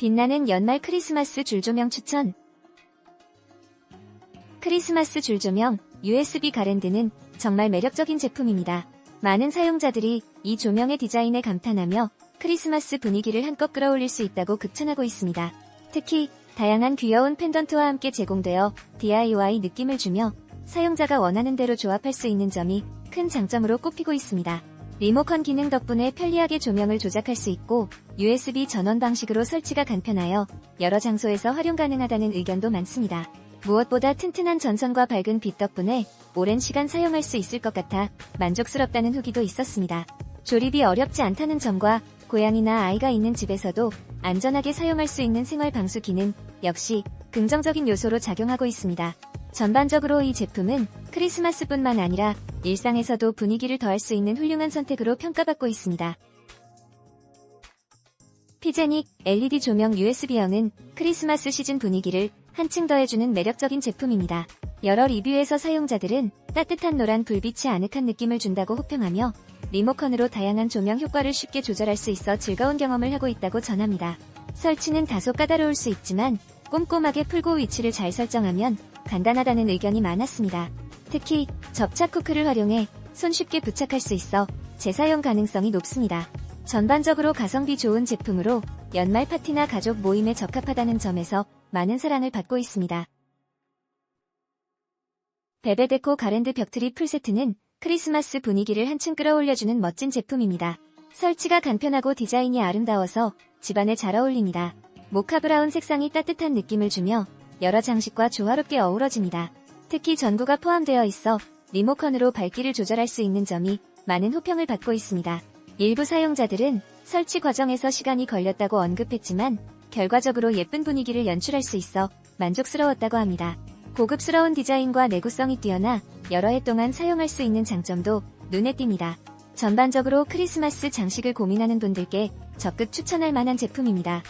빛나는 연말 크리스마스 줄조명 추천. 크리스마스 줄조명 USB 가랜드는 정말 매력적인 제품입니다. 많은 사용자들이 이 조명의 디자인에 감탄하며 크리스마스 분위기를 한껏 끌어올릴 수 있다고 극찬하고 있습니다. 특히 다양한 귀여운 펜던트와 함께 제공되어 DIY 느낌을 주며 사용자가 원하는 대로 조합할 수 있는 점이 큰 장점으로 꼽히고 있습니다. 리모컨 기능 덕분에 편리하게 조명을 조작할 수 있고 USB 전원 방식으로 설치가 간편하여 여러 장소에서 활용 가능하다는 의견도 많습니다. 무엇보다 튼튼한 전선과 밝은 빛 덕분에 오랜 시간 사용할 수 있을 것 같아 만족스럽다는 후기도 있었습니다. 조립이 어렵지 않다는 점과 고양이나 아이가 있는 집에서도 안전하게 사용할 수 있는 생활 방수 기능 역시 긍정적인 요소로 작용하고 있습니다. 전반적으로 이 제품은 크리스마스뿐만 아니라 일상에서도 분위기를 더할 수 있는 훌륭한 선택으로 평가받고 있습니다. 피제닉 LED 조명 USB형은 크리스마스 시즌 분위기를 한층 더해주는 매력적인 제품입니다. 여러 리뷰에서 사용자들은 따뜻한 노란 불빛이 아늑한 느낌을 준다고 호평하며 리모컨으로 다양한 조명 효과를 쉽게 조절할 수 있어 즐거운 경험을 하고 있다고 전합니다. 설치는 다소 까다로울 수 있지만 꼼꼼하게 풀고 위치를 잘 설정하면 간단하다는 의견이 많았습니다. 특히 접착 후크를 활용해 손쉽게 부착할 수 있어 재사용 가능성이 높습니다. 전반적으로 가성비 좋은 제품으로 연말 파티나 가족 모임에 적합하다는 점에서 많은 사랑을 받고 있습니다. 베베데코 가랜드 벽트리 풀세트는 크리스마스 분위기를 한층 끌어올려주는 멋진 제품입니다. 설치가 간편하고 디자인이 아름다워서 집안에 잘 어울립니다. 모카 브라운 색상이 따뜻한 느낌을 주며 여러 장식과 조화롭게 어우러집니다. 특히 전구가 포함되어 있어 리모컨으로 밝기를 조절할 수 있는 점이 많은 호평을 받고 있습니다. 일부 사용자들은 설치 과정에서 시간이 걸렸다고 언급했지만 결과적으로 예쁜 분위기를 연출할 수 있어 만족스러웠다고 합니다. 고급스러운 디자인과 내구성이 뛰어나 여러 해 동안 사용할 수 있는 장점도 눈에 띕니다. 전반적으로 크리스마스 장식을 고민하는 분들께 적극 추천할 만한 제품입니다.